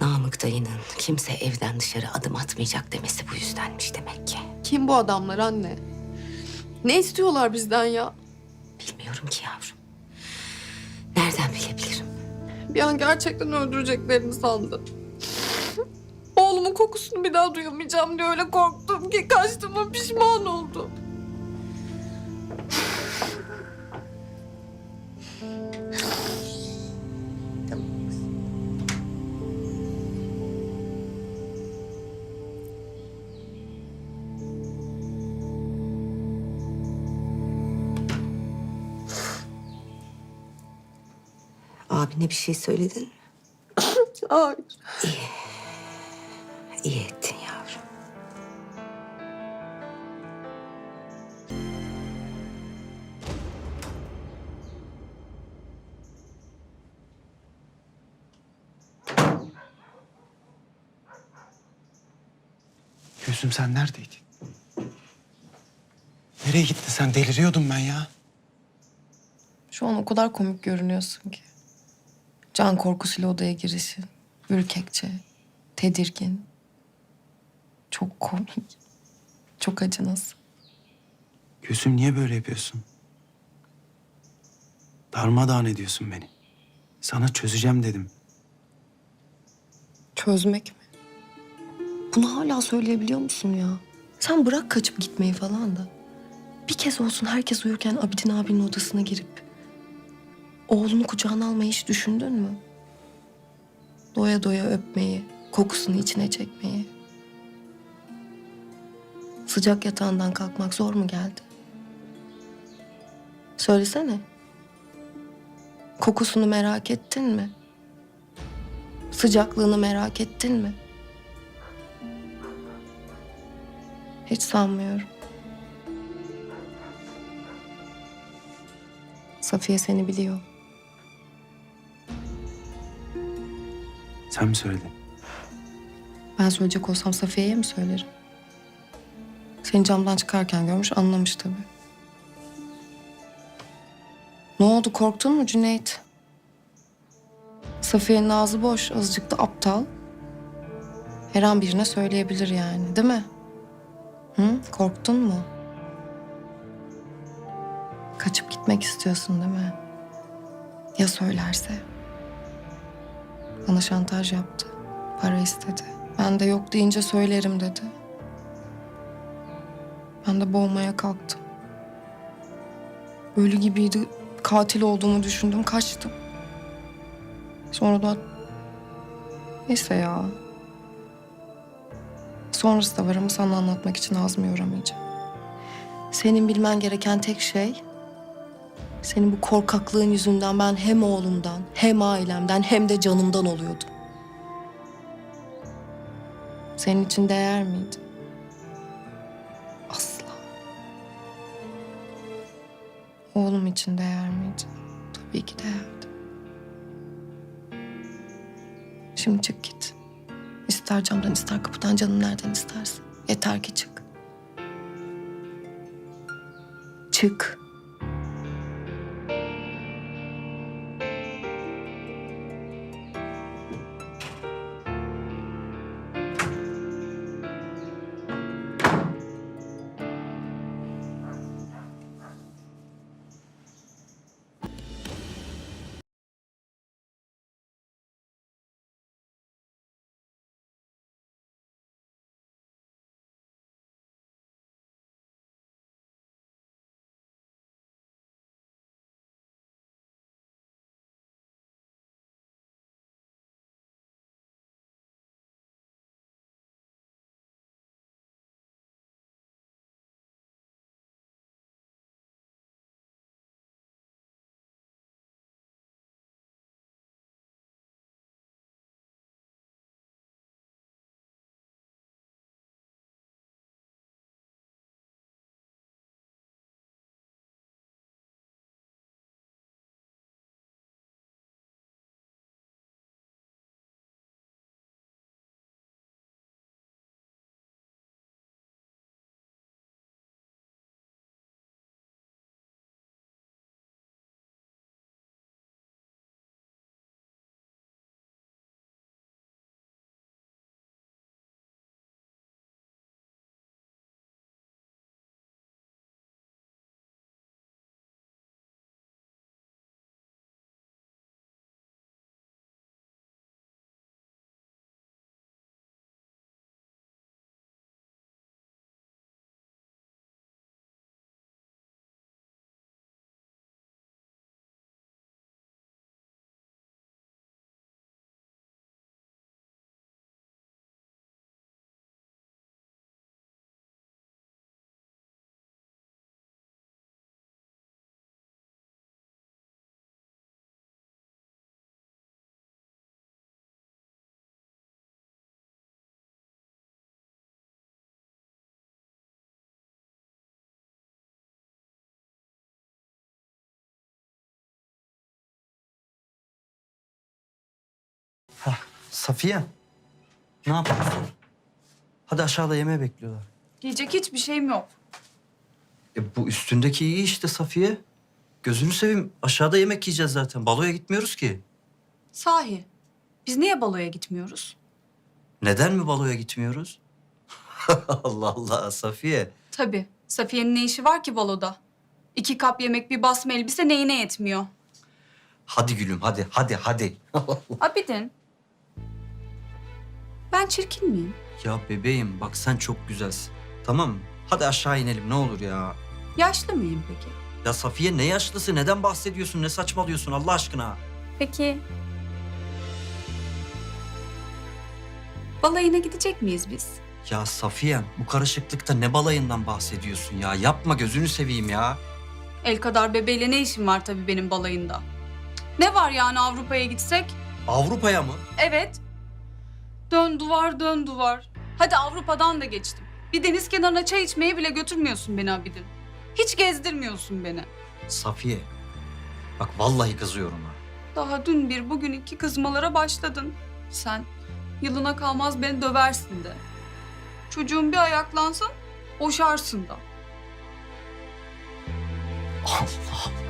Namık dayının kimse evden dışarı adım atmayacak demesi bu yüzdenmiş demek ki. Kim bu adamlar anne? Ne istiyorlar bizden ya? Bilmiyorum ki yavrum. Nereden bilebilirim? Bir an gerçekten öldüreceklerini sandım. Oğlumun kokusunu bir daha duyamayacağım diye öyle korktum ki kaçtığıma pişman oldum. Abine bir şey söyledin mi? Hayır. İyi ettin yavrum. Gözüm sen neredeydin? Nereye gitti sen? Deliriyordum ben ya. Şu an o kadar komik görünüyorsun ki. Can korkusuyla odaya girişin. Ürkekçe, tedirgin. Çok komik. Çok acınası. Gözüm niye böyle yapıyorsun? Darmadağın ediyorsun beni. Sana çözeceğim dedim. Çözmek mi? Bunu hala söyleyebiliyor musun ya? Sen bırak kaçıp gitmeyi falan da. Bir kez olsun herkes uyurken Abidin abinin odasına girip... ...oğlunu kucağına almayı hiç düşündün mü? Doya doya öpmeyi, kokusunu içine çekmeyi. Sıcak yatağından kalkmak zor mu geldi? Söylesene. Kokusunu merak ettin mi? Sıcaklığını merak ettin mi? Hiç sanmıyorum. Safiye seni biliyor. Sen mi söyledin? Ben söyleyecek olsam Safiye'ye mi söylerim? Seni camdan çıkarken görmüş anlamış tabii. Ne oldu korktun mu Cüneyt? Safiye'nin ağzı boş, azıcık da aptal. Her an birine söyleyebilir yani, değil mi? Hı? Korktun mu? Kaçıp gitmek istiyorsun değil mi? Ya söylerse? Bana şantaj yaptı. Para istedi. Ben de yok deyince söylerim dedi. Ben de boğmaya kalktım. Ölü gibiydi. Katil olduğumu düşündüm. Kaçtım. Sonra da... Neyse ya. Sonrası da var ama sana anlatmak için ağzımı yoramayacağım. Senin bilmen gereken tek şey... Senin bu korkaklığın yüzünden ben hem oğlumdan, hem ailemden, hem de canımdan oluyordum. Senin için değer miydi? Asla. Oğlum için değer miydi? Tabii ki değerdi. Şimdi çık git. İster camdan ister kapıdan canın nereden istersin. Yeter ki çık. Çık. Safiye. Ne yapıyorsun? Hadi aşağıda yemeğe bekliyorlar. Giyecek hiçbir şeyim yok. E bu üstündeki iyi işte Safiye. Gözünü seveyim. Aşağıda yemek yiyeceğiz zaten. Baloya gitmiyoruz ki. Sahi. Biz niye baloya gitmiyoruz? Neden mi baloya gitmiyoruz? Allah Allah Safiye. Tabii. Safiye'nin ne işi var ki baloda? İki kap yemek, bir basma elbise neyine yetmiyor? Hadi gülüm hadi hadi hadi. Abidin. Ben çirkin miyim? ya bebeğim bak sen çok güzelsin. Tamam mı? Hadi aşağı inelim ne olur ya. Yaşlı mıyım peki? Ya Safiye ne yaşlısı? Neden bahsediyorsun? Ne saçmalıyorsun Allah aşkına? Peki. Balayına gidecek miyiz biz? Ya Safiye bu karışıklıkta ne balayından bahsediyorsun ya? Yapma gözünü seveyim ya. El kadar bebeğiyle ne işim var tabii benim balayında? Ne var yani Avrupa'ya gitsek? Avrupa'ya mı? Evet. Dön duvar dön duvar. Hadi Avrupa'dan da geçtim. Bir deniz kenarına çay içmeye bile götürmüyorsun beni Abidin. Hiç gezdirmiyorsun beni. Safiye. Bak vallahi kızıyorum ha. Daha dün bir bugün iki kızmalara başladın. Sen yılına kalmaz beni döversin de. Çocuğun bir ayaklansın boşarsın da. Allah